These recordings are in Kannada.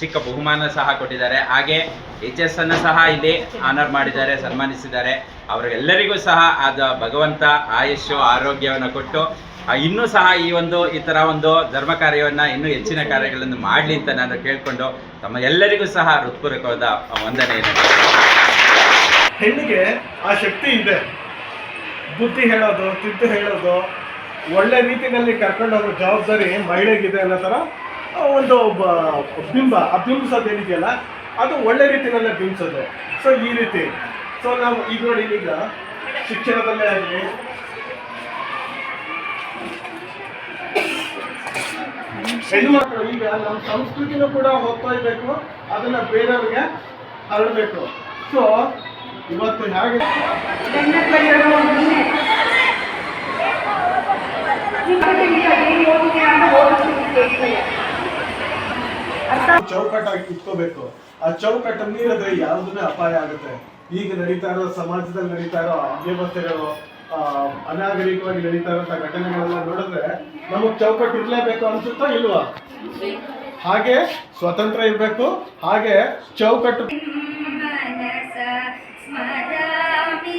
ಚಿಕ್ಕ ಬಹುಮಾನ ಸಹ ಕೊಟ್ಟಿದ್ದಾರೆ. ಹಾಗೆ ಎಚ್ ಎಸ್ ಅನ್ನು ಸಹ ಇಲ್ಲಿ ಆನರ್ ಮಾಡಿದ್ದಾರೆ, ಸನ್ಮಾನಿಸಿದ್ದಾರೆ. ಅವರಿಗೆಲ್ಲರಿಗೂ ಸಹ ಆದ ಭಗವಂತ ಆಯುಷ್ಯು, ಆರೋಗ್ಯವನ್ನು ಕೊಟ್ಟು ಇನ್ನೂ ಸಹ ಈ ಒಂದು, ಈ ಥರ ಒಂದು ಧರ್ಮ ಕಾರ್ಯವನ್ನು ಇನ್ನೂ ಹೆಚ್ಚಿನ ಕಾರ್ಯಗಳನ್ನು ಮಾಡಲಿ ಅಂತ ನಾನು ಕೇಳಿಕೊಂಡು ತಮ್ಮ ಎಲ್ಲರಿಗೂ ಸಹ ಹೃತ್ಪೂರ್ವಕವಾದ ವಂದನೆಯನ್ನು ಹೆಣ್ಣಿಗೆ ಆ ಶಕ್ತಿ ಇದೆ. ಬುದ್ಧಿ ಹೇಳೋದು, ತಿದ್ದು ಹೇಳೋದು, ಒಳ್ಳೆ ರೀತಿಯಲ್ಲಿ ಕರ್ಕೊಂಡು ಹೋಗೋ ಜವಾಬ್ದಾರಿ ಮಹಿಳೆಗಿದೆ ಅನ್ನೋ ಥರ ಒಂದು ಬಿಂಬ, ಆ ಬಿಂಬಿಸೋದು ಏನಿದೆಯಲ್ಲ, ಅದು ಒಳ್ಳೆ ರೀತಿಯಲ್ಲೇ ಬಿಂಬಿಸೋದು ಸೊ ಈ ರೀತಿ. ಸೊ ನಾವು ಈಗ ನೋಡಿ ಈಗ ಶಿಕ್ಷಣದಲ್ಲೇ ಆಗಲಿ ಹೆಣ್ಣು ಮಕ್ಕಳು ಈಗ ನಮ್ಮ ಸಂಸ್ಕೃತಿನೂ ಕೂಡ ಹೋಗ್ತಾ ಅದನ್ನ ಬೇರೆಯವ್ರಿಗೆ ಹರಡಬೇಕು ಸೊ ಇವತ್ತು ಹೇಗೆ ಚೌಕಟ್ಟಾಗಿ ಇಟ್ಕೋಬೇಕು ಆ ಚೌಕಟ್ಟು ಮೀರಿದ್ರೆ ಯಾವ್ದನ್ನೇ ಅಪಾಯ ಆಗುತ್ತೆ? ಈಗ ನಡೀತಾ ಇರೋ ಸಮಾಜದಲ್ಲಿ ನಡೀತಾ ಇರೋ ಅವ್ಯವಸ್ಥೆಗಳು ಅನಾಗರಿಕವಾಗಿ ನಡೀತಾ ಇರೋ ಘಟನೆಗಳನ್ನ ನೋಡಿದ್ರೆ ನಮಗ್ ಚೌಕಟ್ಟು ಇರ್ಲೇಬೇಕು ಅನ್ಸುತ್ತಾ ಇಲ್ವಾ? ಹಾಗೆ ಸ್ವತಂತ್ರ ಇರಬೇಕು. ಹಾಗೆ ಚೌಕಟ್ಟು ಸ್ಮರಾಮಿ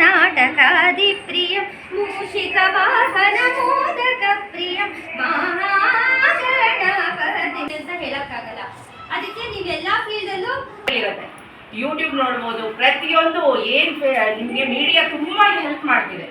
ಯೂಟ್ಯೂಬ್ ನೋಡ್ಬೋದು ಪ್ರತಿಯೊಂದು ಏನು ನಿಮಗೆ ಮೀಡಿಯಾ ತುಂಬ ಹೆಲ್ಪ್ ಮಾಡ್ತಿದೆ.